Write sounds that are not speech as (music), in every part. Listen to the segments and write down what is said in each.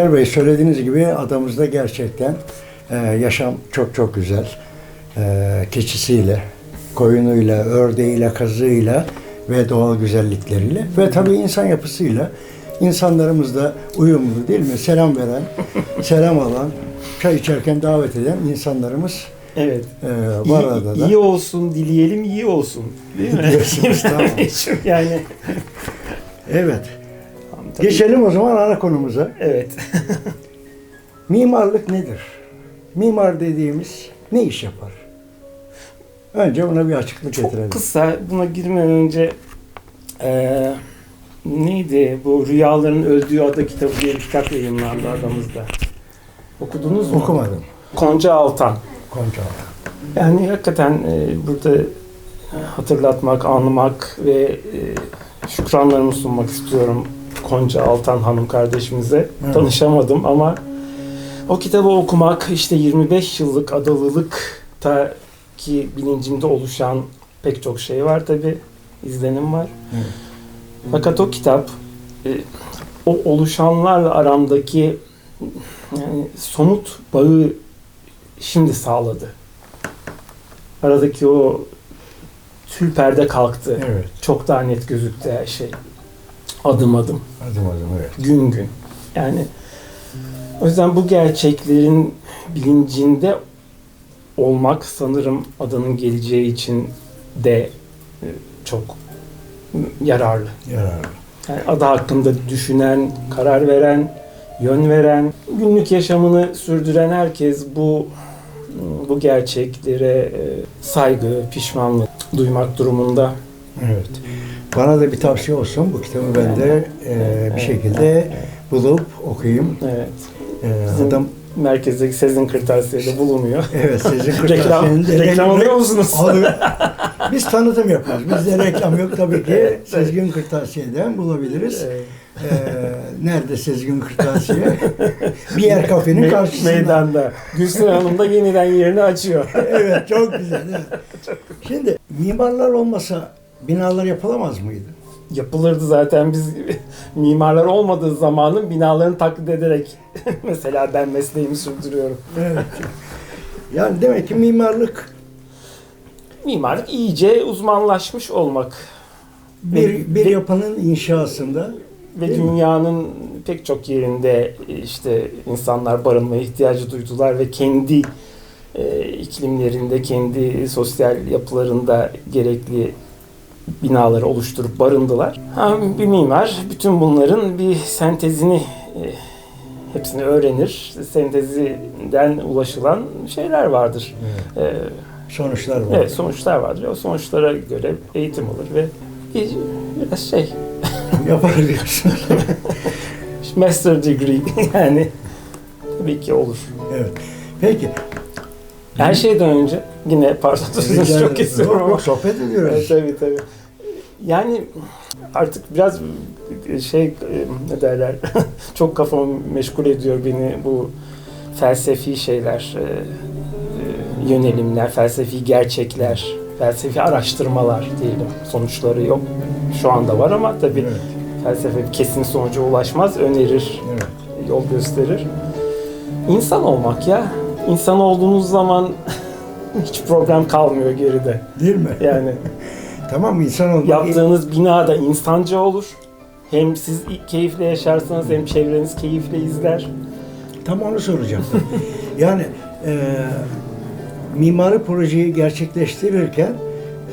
Ömer Bey söylediğiniz gibi adamızda gerçekten e, yaşam çok çok güzel. E, keçisiyle, koyunuyla, ördeğiyle, kazığıyla ve doğal güzellikleriyle ve tabii insan yapısıyla insanlarımız da uyumlu değil mi? Selam veren, (laughs) selam alan, çay içerken davet eden insanlarımız Evet. e, var iyi, arada da. iyi olsun dileyelim iyi olsun. Değil mi? Diyorsunuz, tamam. (laughs) yani Evet. Tabii- Geçelim o zaman ana konumuza. Evet. (laughs) Mimarlık nedir? Mimar dediğimiz ne iş yapar? Önce ona bir açıklık Çok getirelim. kısa buna girmeden önce eee, neydi bu Rüyaların Öldüğü Ada kitabı diye bir kitap yayınlandı adamızda. Okudunuz mu? Okumadım. Konca Altan. Konca. Yani hakikaten e, burada hatırlatmak, anlamak ve e, şükranlarımı sunmak istiyorum Konca Altan hanım kardeşimize. Evet. Tanışamadım ama o kitabı okumak işte 25 yıllık adalılıkta ki bilincimde oluşan pek çok şey var tabi izlenim var. Evet. Fakat o kitap e, o oluşanlarla aramdaki yani somut bağı şimdi sağladı. Aradaki o tül perde kalktı. Evet. Çok daha net gözüktü her şey. Adım adım, Adım adım evet. gün gün. Yani o yüzden bu gerçeklerin bilincinde olmak sanırım adanın geleceği için de e, çok yararlı. Yararlı. Yani ada hakkında düşünen, karar veren, yön veren, günlük yaşamını sürdüren herkes bu bu gerçeklere e, saygı, pişmanlık duymak durumunda. Evet. Bana da bir tavsiye olsun. Bu kitabı ben de e, bir şekilde bulup okuyayım. Evet. E, Bizim adam merkezdeki Sezin Kırtasiye'de bulunuyor. (laughs) evet sizin (laughs) reklam, kırtasiyenin de reklam alıyor musunuz? (laughs) Alıyor. Biz tanıtım yapıyoruz. Bizde reklam yok tabii ki. Sezgin Kırtasiye'den bulabiliriz. Evet. Ee, nerede Sezgin Kırtasiye? bir yer kafenin Me- karşısında. meydanda. Gülsün Hanım da yeniden yerini açıyor. evet çok güzel. Evet. Şimdi mimarlar olmasa binalar yapılamaz mıydı? Yapılırdı zaten biz (laughs) mimarlar olmadığı zamanın binalarını taklit ederek (laughs) mesela ben mesleğimi sürdürüyorum. Evet. Yani demek ki mimarlık Mimarlık iyice uzmanlaşmış olmak bir, bir yapının inşasında ve Değil mi? dünyanın pek çok yerinde işte insanlar barınmaya ihtiyacı duydular ve kendi e, iklimlerinde, kendi sosyal yapılarında gerekli binaları oluşturup barındılar. Bir mimar bütün bunların bir sentezini e, hepsini öğrenir. Sentezinden ulaşılan şeyler vardır. E, sonuçlar var. Evet sonuçlar vardır. O sonuçlara göre eğitim olur ve bir, biraz şey (laughs) Yapar diyorsun. (laughs) master degree (laughs) yani tabii ki olur. evet. Peki. Her şeyden önce yine pardon sözünüzü çok kesiyorum ama sohbet ediyoruz. Evet, tabii tabii. Yani artık biraz şey e, ne derler (laughs) çok kafamı meşgul ediyor beni bu felsefi şeyler e, e, yönelimler, felsefi gerçekler, felsefi araştırmalar diyelim. Sonuçları yok. Şu anda var ama tabii Evet. felsefe kesin sonuca ulaşmaz. Önerir, Evet. yol gösterir. İnsan olmak ya. İnsan olduğunuz zaman (laughs) hiç problem kalmıyor geride. Değil mi? Yani (laughs) Tamam insan olmak. yaptığınız bina da insanca olur. Hem siz keyifle yaşarsınız hem çevreniz keyifle izler. Tam onu soracaktım. (laughs) yani e, mimari projeyi gerçekleştirirken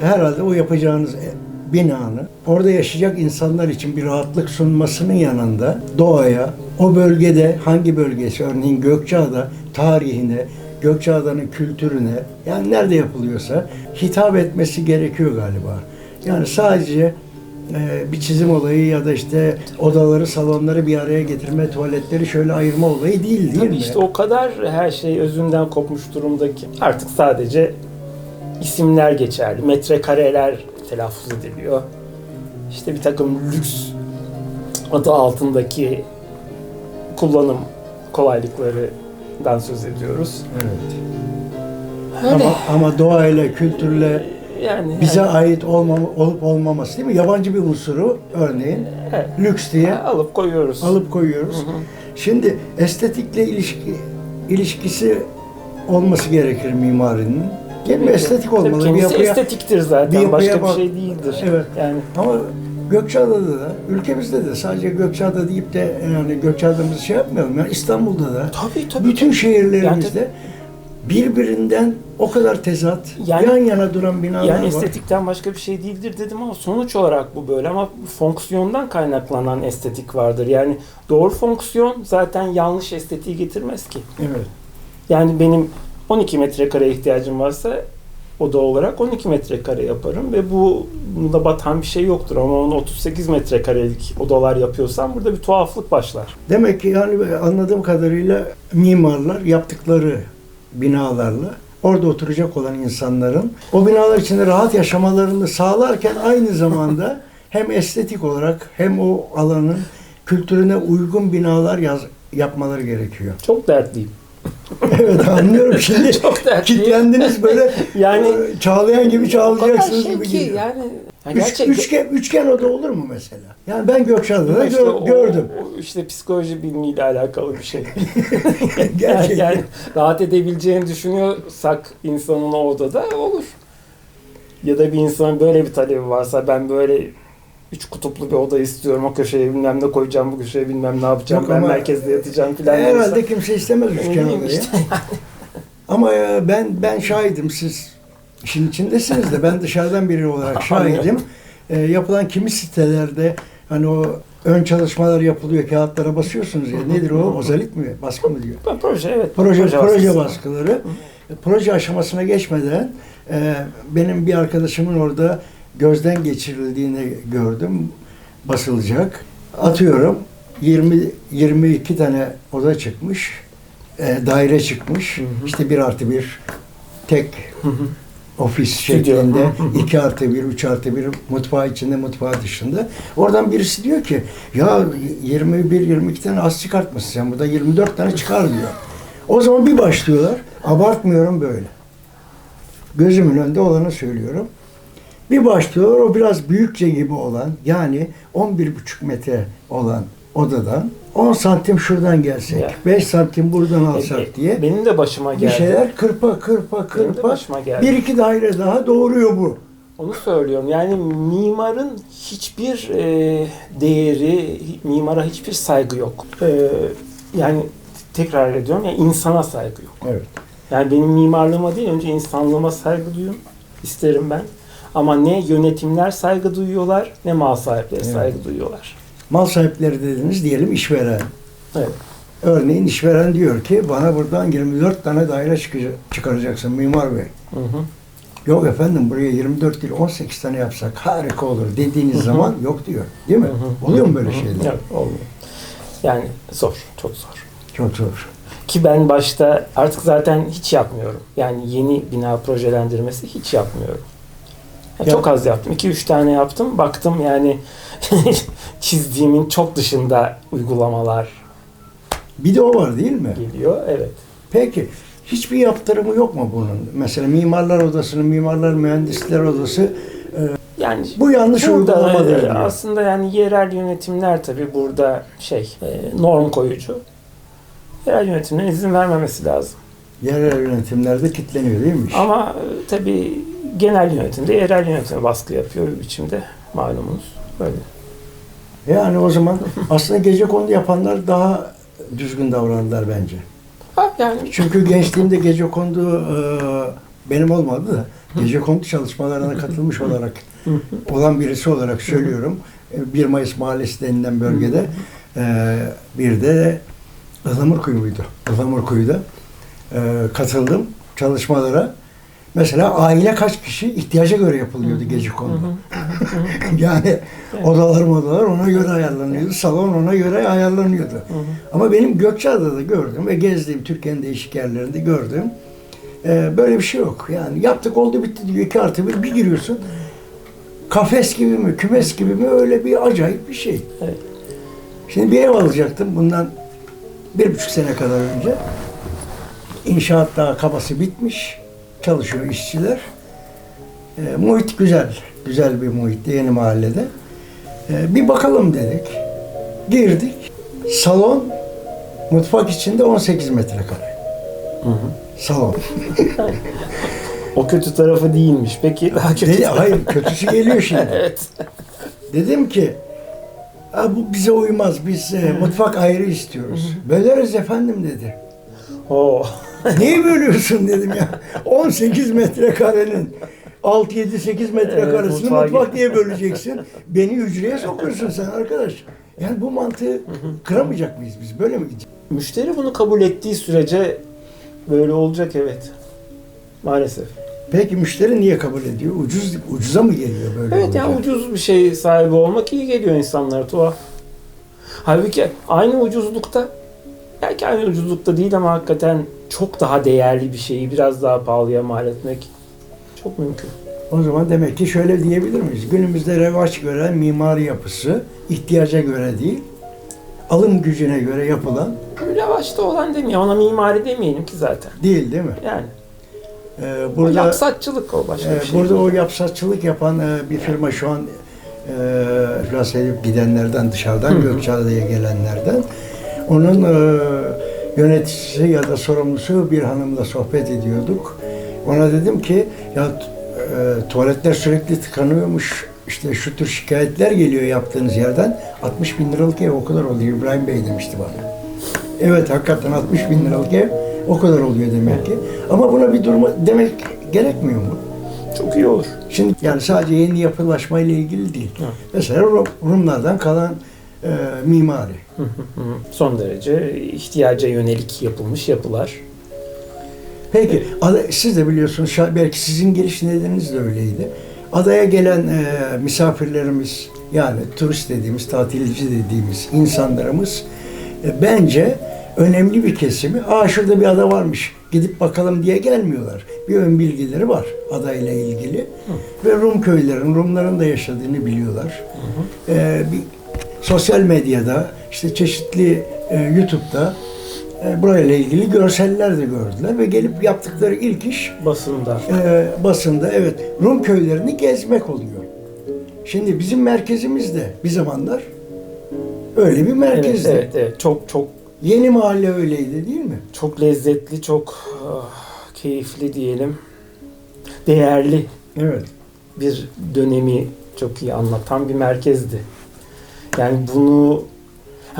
herhalde o yapacağınız e, binanın orada yaşayacak insanlar için bir rahatlık sunmasının yanında doğaya, o bölgede hangi bölgesi örneğin Gökçeada tarihine, Gökçeada'nın kültürüne yani nerede yapılıyorsa hitap etmesi gerekiyor galiba. Yani sadece e, bir çizim olayı ya da işte odaları, salonları bir araya getirme, tuvaletleri şöyle ayırma olayı değil değil Tabii mi? işte o kadar her şey özünden kopmuş durumda ki artık sadece isimler geçerli. Metrekareler telaffuz ediliyor. İşte bir takım lüks adı altındaki kullanım kolaylıklarından söz ediyoruz. Evet. Öyle. Ama, ama doğayla, kültürle Yani bize yani, ait olmama, olup olmaması değil mi? Yabancı bir unsuru örneğin evet, lüks diye alıp koyuyoruz. alıp koyuyoruz. Hı hı. Şimdi estetikle ilişki ilişkisi olması gerekir mimarinin. Değil mi? Tabii ki. Estetik Tabii olmalı. Bir kendisi yapıya, estetiktir bir zaten. yapıya Başka bir şey değildir. Evet. Yani Ama Gökçeada'da da, ülkemizde de sadece Gökçeada deyip de yani Gökçeada'mızı şey yapmayalım. Yani İstanbul'da da, tabii tabii. bütün şehirlerimizde Yani birbirinden o kadar tezat, Yani- yan yana duran binalar Yani var. estetikten başka bir şey değildir dedim ama sonuç olarak bu böyle ama fonksiyondan kaynaklanan estetik vardır. Yani doğru fonksiyon zaten yanlış estetiği getirmez ki. Evet. Yani benim 12 metrekare ihtiyacım varsa oda olarak 12 metrekare yaparım ve bu bunda batan bir şey yoktur ama onu 38 metrekarelik odalar yapıyorsam burada bir tuhaflık başlar. Demek ki yani anladığım kadarıyla mimarlar yaptıkları binalarla orada oturacak olan insanların o binalar içinde rahat yaşamalarını sağlarken aynı zamanda (laughs) hem estetik olarak hem o alanın kültürüne uygun binalar yaz, yapmaları gerekiyor. Çok dertliyim. Evet anlıyorum şimdi. (laughs) Çok. Kitlendiniz böyle Yani çağlayan gibi çağlayacaksınız gibi ki geliyor. yani Ya Üç, üçgen, üçgen oda olur mu mesela? Yani ben Gökçeada'da İşte gör- o- gördüm. o işte psikoloji bilimiyle alakalı bir şey. (laughs) Gerçekten. yani rahat edebileceğini düşünüyorsak insanın o odada olur. Ya da bir insanın böyle bir talebi varsa ben böyle üç kutuplu bir oda istiyorum. O köşeye bilmem ne koyacağım, bu köşeye bilmem ne yapacağım. Yok ben ama- merkezde yatacağım filan. Herhalde diyorsa- kimse istemez üçgen odayı. işte. (laughs) Ama ya ben ben şahidim siz işin içindesiniz de ben dışarıdan biri olarak (laughs) şahidim. Ee, yapılan kimi sitelerde hani o ön çalışmalar yapılıyor kağıtlara basıyorsunuz ya nedir o ozalit mi baskı mı diyor. Proje evet. Proje proje, baskısı. baskıları proje aşamasına geçmeden e, benim bir arkadaşımın orada gözden geçirildiğini gördüm basılacak. Atıyorum 20 22 tane oda çıkmış. e, daire çıkmış. Hı hı. İşte bir artı bir tek Hı hı. ofis şeklinde Hı hı. 2 artı 1, 3 artı 1 mutfağı içinde, mutfağı dışında. Oradan birisi diyor ki ya 21-22 tane az çıkartmışsın sen burada 24 tane çıkar diyor. O zaman bir başlıyorlar. Abartmıyorum böyle. Gözümün önünde olanı söylüyorum. Bir başlıyorlar o biraz büyükçe gibi olan yani 11,5 metre olan odadan 10 santim şuradan gelsek, Ya. 5 santim buradan alsak E, diye Benim de başıma bir geldi. şeyler kırpa kırpa Benim de kırpa başıma geldi. bir iki daire daha doğuruyor bu. Onu söylüyorum. Yani mimarın hiçbir e, değeri, mimara hiçbir saygı yok. E, yani tekrar ediyorum ya insana saygı yok. Evet. Yani benim mimarlığıma değil önce insanlığıma saygı duyun isterim ben. Ama ne yönetimler saygı duyuyorlar ne mal sahipleri Evet. saygı duyuyorlar. Mal sahipleri dediniz diyelim işveren. Evet. Örneğin işveren diyor ki bana buradan 24 tane daire çıkaracaksın mimar bey. Hı hı. Yok efendim buraya 24 değil 18 tane yapsak harika olur dediğiniz zaman yok diyor. Değil mi? Hı hı. Oluyor mu böyle şeyler? Yok olmuyor. Yani zor, çok zor. Çok zor. Ki ben başta artık zaten hiç yapmıyorum. Yani yeni bina projelendirmesi hiç yapmıyorum. Ya Ya- Çok az yaptım. 2-3 tane yaptım. Baktım yani (laughs) çizdiğimin çok dışında uygulamalar Bir de o var değil mi? geliyor. Evet. Peki hiçbir yaptırımı yok mu bunun? Mesela mimarlar odasının mimarlar mühendisler odası Yani bu yanlış uygulamadır e, diyor. aslında yani yerel yönetimler tabii burada şey e, norm koyucu. Yerel yönetimlerin izin vermemesi lazım. Yerel yönetimlerde kitleniyor değil mi? iş? Ama e, tabii genel yönetimde yerel yönetime baskı yapıyor bir biçimde malumunuz. Böyle. Yani o zaman aslında gece kondu yapanlar daha düzgün davrandılar bence. Ha, yani Çünkü gençliğimde gece kondu e, benim olmadı da gece kondu çalışmalarına katılmış olarak olan birisi olarak söylüyorum. E, 1 Mayıs Mahallesi denilen bölgede e, bir de Ihlamurkuyu'ydu. Ihlamurkuyu'da e, katıldım çalışmalara. Mesela aile kaç kişi ihtiyaca göre yapılıyordu gece kondu. (laughs) yani odalar odalar ona göre ayarlanıyordu. Salon ona göre ayarlanıyordu. Ama benim Gökçeada'da gördüm ve gezdiğim Türkiye'nin değişik yerlerinde gördüm. Ee, böyle bir şey yok. Yani yaptık oldu bitti diyor. iki artı bir, bir giriyorsun. Kafes gibi mi, kümes gibi mi öyle bir acayip bir şey. Evet. Şimdi bir ev alacaktım bundan bir buçuk sene kadar önce. İnşaat daha kabası bitmiş. Çalışıyor işçiler. Ee, muhit güzel. Güzel bir muhitte yeni mahallede. Ee, bir bakalım dedik. Girdik. Salon Mutfak içinde 18 metrekare. Hı hı. Salon. O kötü tarafı değilmiş. Peki daha kötü Dedi, hayır kötüsü geliyor şimdi. (laughs) Evet. Dedim ki "Ha, bu bize uymaz. Biz e, mutfak ayrı istiyoruz. Böleriz efendim dedi. Oo. (laughs) Niye bölüyorsun dedim ya. 18 metrekarenin 6-7-8 metrekaresini mutfağa mutfak diye böleceksin. Beni hücreye sokuyorsun sen arkadaş. Yani bu mantığı kıramayacak mıyız biz? Böyle mi gideceğiz? Müşteri bunu kabul ettiği sürece böyle olacak evet. Maalesef. Peki müşteri niye kabul ediyor? Ucuz ucuza mı geliyor böyle Evet olunca? yani ucuz bir şey sahibi olmak iyi geliyor insanlara tuhaf. Halbuki aynı ucuzlukta belki aynı ucuzlukta değil ama hakikaten çok daha değerli bir şeyi biraz daha pahalıya mal etmek çok mümkün. O zaman demek ki şöyle diyebilir miyiz? Günümüzde revaç gören mimari yapısı ihtiyaca göre değil, alım gücüne göre yapılan Revaçta olan demiyor. Ona mimari demeyelim ki zaten. değil değil mi? Yani Ee, o burada yapsatçılık o başka Ee, bir şey. Burada o yapsatçılık yapan e, bir firma şu an e, iflas edip gidenlerden dışarıdan Gökçeada'ya gelenlerden onun e, yöneticisi ya da sorumlusu bir hanımla sohbet ediyorduk. Ona dedim ki ya e, tuvaletler sürekli tıkanıyormuş. İşte şu tür şikayetler geliyor yaptığınız yerden. 60 bin liralık ev o kadar oluyor İbrahim Bey demişti bana. Evet hakikaten 60 bin liralık ev o kadar oluyor demek ki. Ama buna bir durma demek gerekmiyor mu? Çok iyi olur. Şimdi yani sadece yeni yapılaşma ile ilgili değil. Hı. Mesela Rum- Rumlardan kalan e, mimari. Hı hı hı. Son derece ihtiyaca yönelik yapılmış yapılar. Peki ada- siz de biliyorsunuz belki sizin geliş nedeniniz de öyleydi. Adaya gelen e, misafirlerimiz yani turist dediğimiz, tatilci dediğimiz insanlarımız e, bence önemli bir kesimi aa şurada bir ada varmış gidip bakalım diye gelmiyorlar. Bir ön bilgileri var adayla ilgili. Ve Rum köylerin, Rumların da yaşadığını biliyorlar. E, bir sosyal medyada, işte çeşitli e, YouTube'da e, burayla ilgili görseller de gördüler ve gelip yaptıkları ilk iş Basında. e, basında evet Rum köylerini gezmek oluyor. Şimdi bizim merkezimiz de bir zamanlar öyle bir Evet, merkezdi. evet, evet. Çok çok Yeni mahalle öyleydi değil mi? çok lezzetli, çok ah, keyifli diyelim. Değerli Evet. bir dönemi çok iyi anlatan bir merkezdi. Yani bunu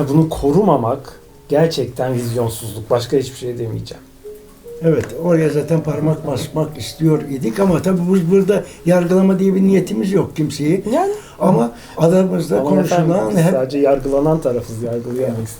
bunu korumamak gerçekten vizyonsuzluk. Başka hiçbir şey demeyeceğim. Evet, oraya zaten parmak basmak istiyor idik ama tabii biz burada yargılama diye bir niyetimiz yok kimseyi. Yani Ama adamızda Aman efendim, konuşulan hep sadece yargılanan tarafız, yargılayamayız.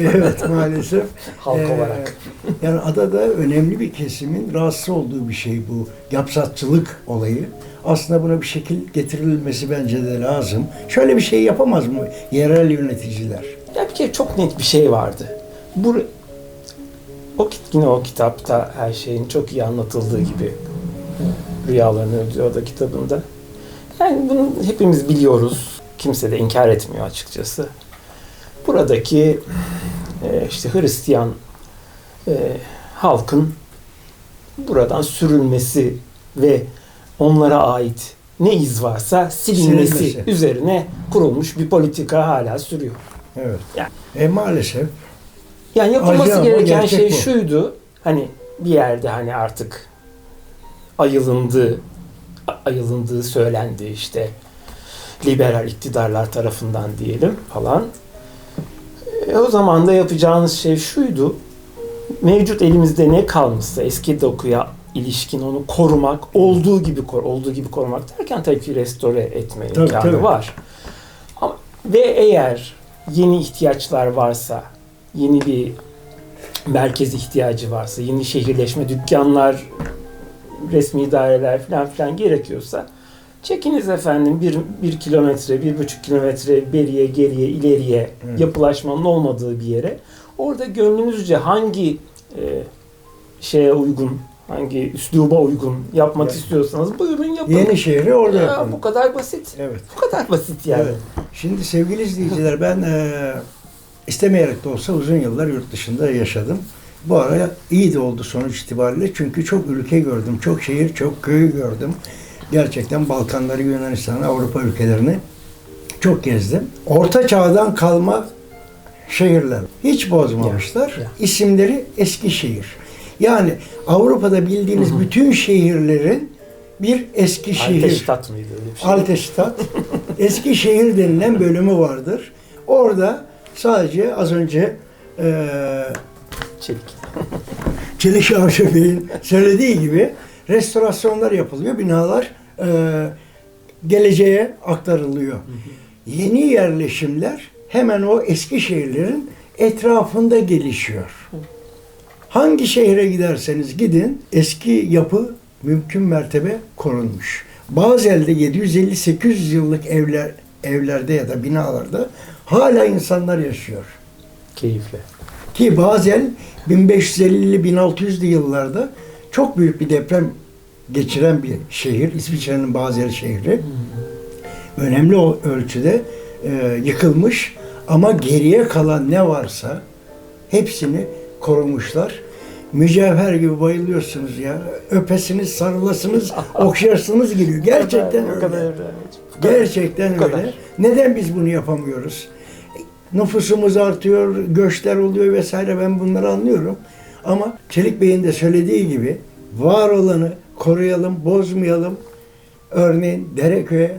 (laughs) evet maalesef. (laughs) Halk Ee, olarak. Yani adada önemli bir kesimin rahatsız olduğu bir şey bu yapsatçılık olayı. Aslında buna bir şekil getirilmesi bence de lazım. Şöyle bir şey yapamaz mı yerel yöneticiler? Ya bir kere çok net bir şey vardı. Bu o yine o kitapta her şeyin çok iyi anlatıldığı gibi rüyalarını öldürüyor da kitabında. Yani bunu hepimiz biliyoruz. Kimse de inkar etmiyor açıkçası. Buradaki e, işte Hristiyan e, halkın buradan sürülmesi ve onlara ait ne iz varsa silinmesi, Silinmesi. üzerine kurulmuş bir politika hala sürüyor. Evet. Yani- E maalesef. Yani yapılması Acı ama gereken gerçek şey bu. şuydu. Hani bir yerde hani artık ayılındı, ayılındığı söylendi işte liberal iktidarlar tarafından diyelim falan. E, o zaman da yapacağınız şey şuydu. Mevcut elimizde ne kalmışsa eski dokuya ilişkin onu korumak, olduğu gibi kor, olduğu gibi korumak derken tabii ki restore etme Tabii, imkanı tabii. var. Ama, ve eğer yeni ihtiyaçlar varsa, yeni bir merkez ihtiyacı varsa, yeni şehirleşme, dükkanlar, resmi daireler falan filan gerekiyorsa çekiniz efendim bir, bir kilometre, bir buçuk kilometre beriye, geriye, ileriye Evet. yapılaşmanın olmadığı bir yere orada gönlünüzce hangi e, şeye uygun, hangi üsluba uygun yapmak Evet. istiyorsanız buyurun yapın. Yeni şehri orada Ya, yapalım. bu kadar basit. Evet. Bu kadar basit yani. Evet. Şimdi sevgili izleyiciler ben e, istemeyerek de olsa uzun yıllar yurt dışında yaşadım. Bu ara iyi de oldu sonuç itibariyle çünkü çok ülke gördüm, çok şehir, çok köy gördüm. Gerçekten Balkanları, Yunanistan'ı, Avrupa ülkelerini çok gezdim. Orta çağdan kalma şehirler. Hiç bozmamışlar. Ya, ya. İsimleri Eskişehir. Yani Avrupa'da bildiğiniz bütün şehirlerin bir Eskişehir. Alteştat mıydı öyle bir şey? Alteştat. (laughs) Eskişehir denilen bölümü vardır. Orada sadece az önce eee Çelik. (laughs) Çelik Şavşa Bey'in söylediği gibi restorasyonlar yapılıyor. Binalar eee, geleceğe aktarılıyor. Yeni yerleşimler hemen o eski şehirlerin etrafında gelişiyor. Hangi şehre giderseniz gidin eski yapı mümkün mertebe korunmuş. Bazel'de 750-800 yıllık evler evlerde ya da binalarda hala insanlar yaşıyor. Keyifle. Ki Basel 1550'li 1600'lü yıllarda çok büyük bir deprem geçiren bir şehir. İsviçre'nin Basel şehri. Önemli o ölçüde e, yıkılmış ama geriye kalan ne varsa hepsini korumuşlar. Mücevher gibi bayılıyorsunuz ya. Öpesiniz, sarılasınız, (laughs) okşarsınız geliyor. Gerçekten kadar öyle. Kadar. Gerçekten öyle. Neden biz bunu yapamıyoruz? Nüfusumuz artıyor, göçler oluyor vesaire ben bunları anlıyorum. Ama Çelik Bey'in de söylediği gibi var olanı koruyalım, bozmayalım. Örneğin Dereköy'e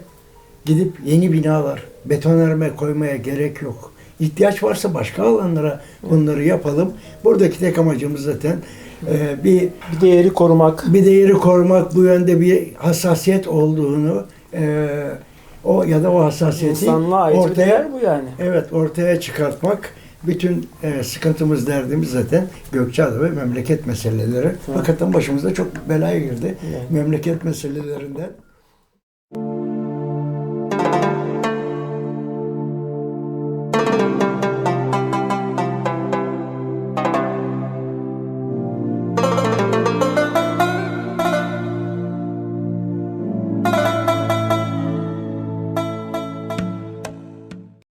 gidip yeni binalar, betonarme koymaya gerek yok. İhtiyaç varsa başka alanlara bunları yapalım. Buradaki tek amacımız zaten e, bir Bir değeri korumak. bir değeri korumak, bu yönde bir hassasiyet olduğunu e, o ya da o hassasiyeti İnsanlığa ait bir ortaya değer bu yani. evet ortaya çıkartmak bütün e, sıkıntımız derdimiz zaten Gökçeada ve memleket meseleleri. Hakikaten başımıza çok belaya girdi. Yani. Memleket meselelerinden.